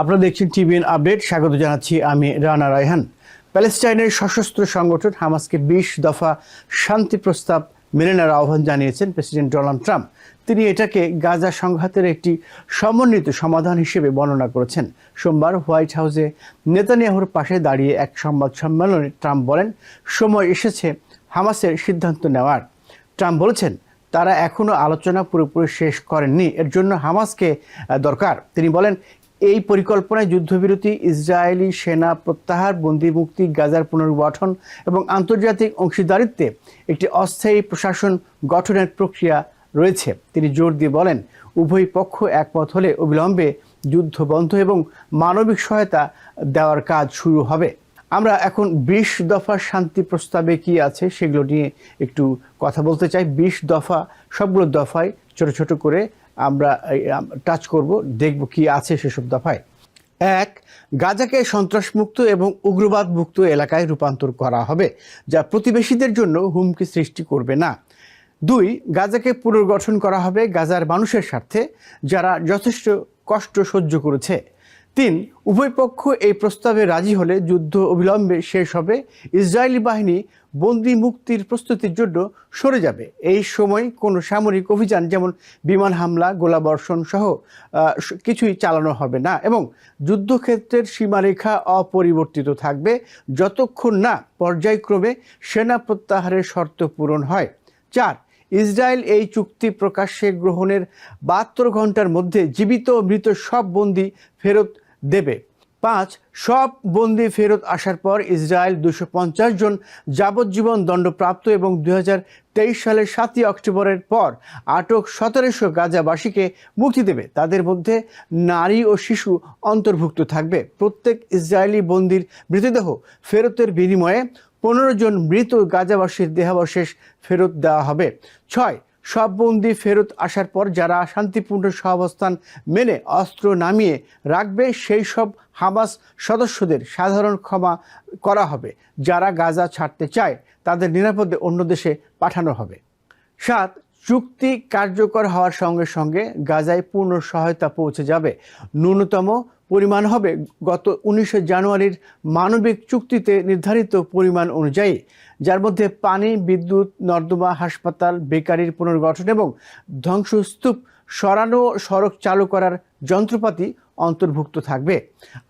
আপনারা দেখছেন TVN update, স্বাগত জানাচ্ছি আমি রানা রায়হান। প্যালেস্টাইনের সশস্ত্র সংগঠন হামাসকে বিশ দফা শান্তি প্রস্তাব মেনে নেওয়ার আহ্বান জানিয়েছেন প্রেসিডেন্ট ডোনাল্ড ট্রাম্প। তিনি এটাকে গাজা সংঘাতের একটি সমন্বিত সমাধান হিসেবে বর্ণনা করেছেন। সোমবার হোয়াইট হাউসে নেতানিয়াহুর পাশে দাঁড়িয়ে এক সংবাদ সম্মেলনে ট্রাম্প বলেন, সময় এসেছে হামাসের সিদ্ধান্ত নেওয়ার। ট্রাম্প বলেছেন, তারা এখনও আলোচনা পুরোপুরি শেষ করেননি, এর জন্য হামাসকে দরকার। তিনি বলেন এই পরিকল্পনায় যুদ্ধবিরতি, ইসরায়েলি সেনা প্রত্যাহার বন্দি মুক্তি গাজার পুনর্গঠন এবং আন্তর্জাতিক অংশীদারিত্বে একটি অস্থায়ী প্রশাসন গঠনের প্রক্রিয়া রয়েছে। তিনি জোর দিয়ে বলেন, উভয় পক্ষ একমত হলে অবিলম্বে যুদ্ধ বন্ধ এবং মানবিক সহায়তা দেওয়ার কাজ শুরু হবে। আমরা এখন বিশ দফা শান্তি প্রস্তাবে কি আছে সেগুলো নিয়ে একটু কথা বলতে চাই। বিশ দফা, সবগুলো দফায় ছোট ছোট করে আমরা টাচ করব, দেখব কি আছে সেসব দফায়। এক, গাজাকে সন্ত্রাসমুক্ত এবং উগ্রবাদ মুক্ত এলাকায় রূপান্তর করা হবে, যা প্রতিবেশীদের জন্য হুমকি সৃষ্টি করবে না। দুই, গাজাকে পুনর্গঠন করা হবে গাজার মানুষের স্বার্থে, যারা যথেষ্ট কষ্ট সহ্য করেছে। তিন, উভয় পক্ষ এই প্রস্তাবে রাজি হলে যুদ্ধ অবিলম্বে শেষ হবে। ইসরায়েলি বাহিনী বন্দি মুক্তির প্রস্তুতির জন্য সরে যাবে। এই সময় কোনো সামরিক অভিযান যেমন বিমান হামলা, গোলাবর্ষণ সহ কিছুই চালানো হবে না এবং যুদ্ধক্ষেত্রের সীমারেখা অপরিবর্তিত থাকবে যতক্ষণ না পর্যায়ক্রমে সেনা প্রত্যাহারের শর্ত পূরণ হয়। চার, ইসরায়েল এই চুক্তি প্রকাশ্যে গ্রহণের বাহাত্তর ঘণ্টার মধ্যে জীবিত মৃত সব বন্দি ফেরত দেবে। পাঁচ, সব বন্দি ফেরত আসার পর ইসরায়েল দুশো জন যাবজ্জীবন দণ্ডপ্রাপ্ত এবং দু হাজার তেইশ সালের সাতই অক্টোবরের পর আটক সতেরোশো গাজাবাসীকে মুক্তি দেবে। তাদের মধ্যে নারী ও শিশু অন্তর্ভুক্ত থাকবে। প্রত্যেক ইসরায়েলি বন্দির মৃতদেহ ফেরতের বিনিময়ে পনেরো জন মৃত গাজাবাসীর দেহাবশেষ ফেরত দেওয়া হবে। ছয় সব বন্দি ফেরত আসার পর যারা শান্তিপূর্ণ সহাবস্থান মেনে অস্ত্র নামিয়ে রাখবে, সেই সব হামাস সদস্যদের সাধারণ ক্ষমা করা হবে। যারা গাজা ছাড়তে চায়, তাদের নিরাপদে অন্য দেশে পাঠানো হবে। সাত, চুক্তি কার্যকর হওয়ার সঙ্গে সঙ্গে গাজায় পূর্ণ সহায়তা পৌঁছে যাবে। ন্যূনতম পরিমাণ হবে গত উনিশে জানুয়ারির মানবিক চুক্তিতে নির্ধারিত পরিমাণ অনুযায়ী যার মধ্যে পানি, বিদ্যুৎ, নর্দমা হাসপাতাল, বেকারির পুনর্গঠন এবং ধ্বংসস্তূপ, সরানো সড়ক চালু করার যন্ত্রপাতি অন্তর্ভুক্ত থাকবে।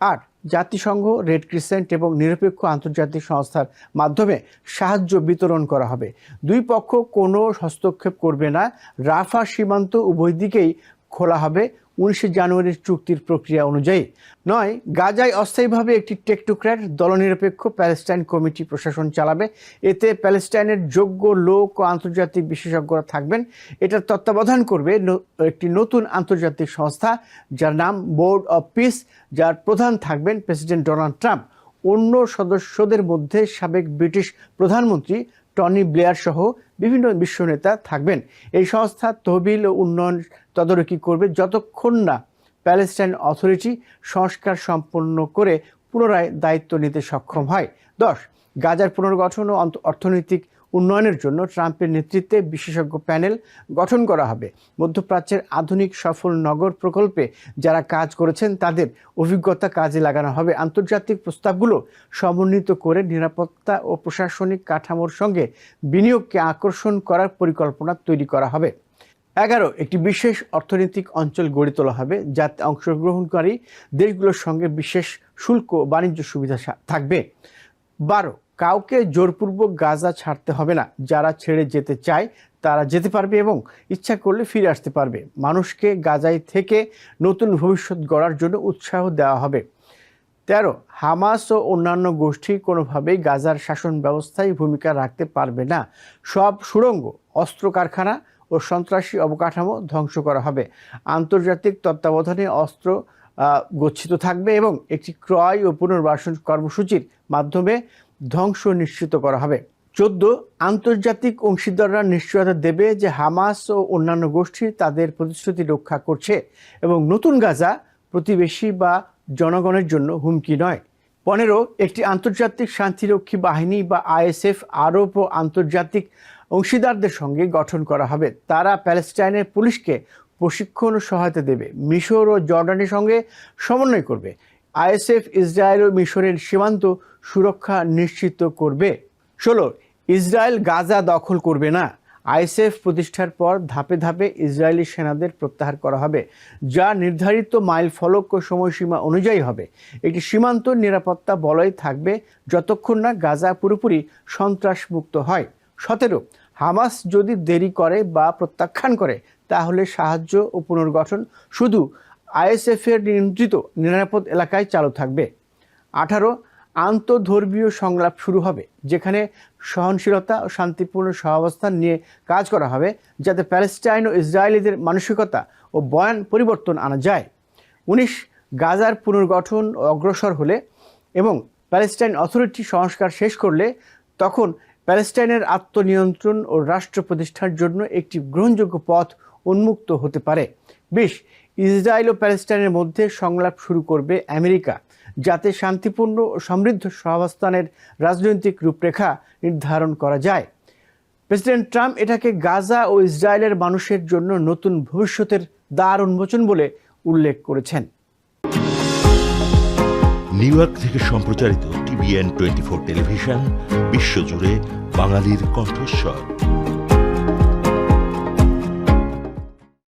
আর জাতিসংঘ, রেড ক্রিসেন্ট এবং নিরপেক্ষ আন্তর্জাতিক সংস্থার মাধ্যমে সাহায্য বিতরণ করা হবে। দুই পক্ষ কোনো হস্তক্ষেপ করবে না। রাফা সীমান্ত উভয় দিকেই খোলা হবে উনিশে জানুয়ারির চুক্তির প্রক্রিয়া অনুযায়ী। নয়, গাজায় অস্থায়ীভাবে একটি টেকটোক্র্যাট দলনিরপেক্ষ প্যালেস্টাইন কমিটি প্রশাসন চালাবে। এতে প্যালেস্টাইনের যোগ্য লোক ও আন্তর্জাতিক বিশেষজ্ঞরা থাকবেন। এটার তত্ত্বাবধান করবে একটি নতুন আন্তর্জাতিক সংস্থা যার নাম বোর্ড অফ পিস, যার প্রধান থাকবেন প্রেসিডেন্ট ডোনাল্ড ট্রাম্প। অন্য সদস্যদের মধ্যে সাবেক ব্রিটিশ প্রধানমন্ত্রী টনি ব্লেয়ার সহ বিভিন্ন বিশ্ব নেতা থাকবেন। এই সংস্থা তহবিল ও উন্নয়ন তদারকি করবে যতক্ষণ না প্যালেস্টাইন অথরিটি সংস্কার সম্পন্ন করে পুনরায় দায়িত্ব নিতে সক্ষম হয়। দশ, গাজার পুনর্গঠন ও অর্থনৈতিক উন্নয়নের জন্য ট্রাম্পের নেতৃত্বে বিশেষজ্ঞ প্যানেল গঠন করা হবে। মধ্যপ্রাচ্যের আধুনিক সফল নগর প্রকল্পে যারা কাজ করেছেন, তাদের অভিজ্ঞতা কাজে লাগানো হবে। আন্তর্জাতিক প্রস্তাবগুলো সমন্বিত করে নিরাপত্তা ও প্রশাসনিক কাঠামোর সঙ্গে বিনিয়োগকে আকর্ষণ করার পরিকল্পনা তৈরি করা হবে। এগারো, একটি বিশেষ অর্থনৈতিক অঞ্চল গড়ে তোলা হবে, যাতে অংশগ্রহণকারী দেশগুলোর সঙ্গে বিশেষ শুল্ক বাণিজ্য সুবিধা থাকবে। বারো কাউকে জোরপূর্বক গাজা ছাড়তে হবে না। যারা ছেড়ে যেতে চায়, তারা যেতে পারবে এবং ইচ্ছা করলে ফিরে আসতে পারবে। মানুষকে গাজায় থেকে নতুন ভবিষ্যৎ গড়ার জন্য উৎসাহ দেওয়া হবে। তেরো, হামাস ও অন্যান্য গোষ্ঠী কোনোভাবেই গাজার শাসন ব্যবস্থায় ভূমিকা রাখতে পারবে না। সব সুড়ঙ্গ, অস্ত্র কারখানা ও সন্ত্রাসী অবকাঠামো ধ্বংস করা হবে। আন্তর্জাতিক তত্ত্বাবধানে অস্ত্র গচ্ছিত থাকবে এবং একটি ক্রয় ও পুনর্বাসন কর্মসূচির মাধ্যমে ধ্বংস নিশ্চিত করা হবে। চোদ্দ, আন্তর্জাতিক অংশীদাররা নিশ্চয়তা দেবে যে হামাস ও অন্যান্য গোষ্ঠী তাদের প্রতিশ্রুতি রক্ষা করছে এবং নতুন গাজা প্রতিবেশী বা জনগণের জন্য হুমকি নয়। পনেরো, একটি আন্তর্জাতিক শান্তিরক্ষী বাহিনী বা আইএসএফ আরব ও আন্তর্জাতিক অংশীদারদের সঙ্গে গঠন করা হবে। তারা প্যালেস্টাইনের পুলিশকে প্রশিক্ষণ ও সহায়তা দেবে। মিশর ও জর্ডানের সঙ্গে সমন্বয় করবে। আইএসএফ ইসরায়েল ও মিশরের সীমান্ত সুরক্ষা নিশ্চিত করবে। ষোলো, ইসরায়েল গাজা দখল করবে না। আইএসএফ প্রতিষ্ঠার পর ধাপে ধাপে ইসরায়েলি সেনাদের প্রত্যাহার করা হবে, যা নির্ধারিত মাইল ফলক ও সময়সীমা অনুযায়ী হবে। একটি সীমান্ত নিরাপত্তা বলয় থাকবে যতক্ষণ না গাজা পুরোপুরি সন্ত্রাসমুক্ত হয়। সতেরো, হামাস যদি দেরি করে বা প্রত্যাখ্যান করে, তাহলে সাহায্য ও পুনর্গঠন শুধু আইএসএফ এর নিয়ন্ত্রিত নিরাপদ এলাকায় চালু থাকবে। আঠারো, আন্তধর্মীয় সংলাপ শুরু হবে, যেখানে সহনশীলতা ও শান্তিপূর্ণ সহাবস্থান নিয়ে কাজ করা হবে, যাতে প্যালেস্টাইন ও ইসরায়েলিদের মানসিকতা ও বয়ান পরিবর্তন আনা যায়। উনিশ, গাজার পুনর্গঠন অগ্রসর হলে এবং প্যালেস্টাইন অথরিটি সংস্কার শেষ করলে, তখন প্যালেস্টাইনের আত্মনিয়ন্ত্রণ ও রাষ্ট্র প্রতিষ্ঠার জন্য একটি গ্রহণযোগ্য পথ উন্মুক্ত হতে পারে। বিশ ইসরায়েল ও প্যালেস্টাইনের মধ্যে সংলাপ শুরু করবে আমেরিকা, যাতে শান্তিপূর্ণ ও সমৃদ্ধ সহাবস্থানের রাজনৈতিক রূপরেখা নির্ধারণ করা যায়। প্রেসিডেন্ট ট্রাম্প এটাকে গাজা ও ইসরায়েলের মানুষের জন্য নতুন ভবিষ্যতের দ্বার উন্মোচন বলে উল্লেখ করেছেন। নিউ ইয়র্ক থেকে সম্প্রচারিত টিভিএন টোয়েন্টি ফোর টেলিভিশন, বিশ্বজুড়ে বাঙালির কণ্ঠস্বর।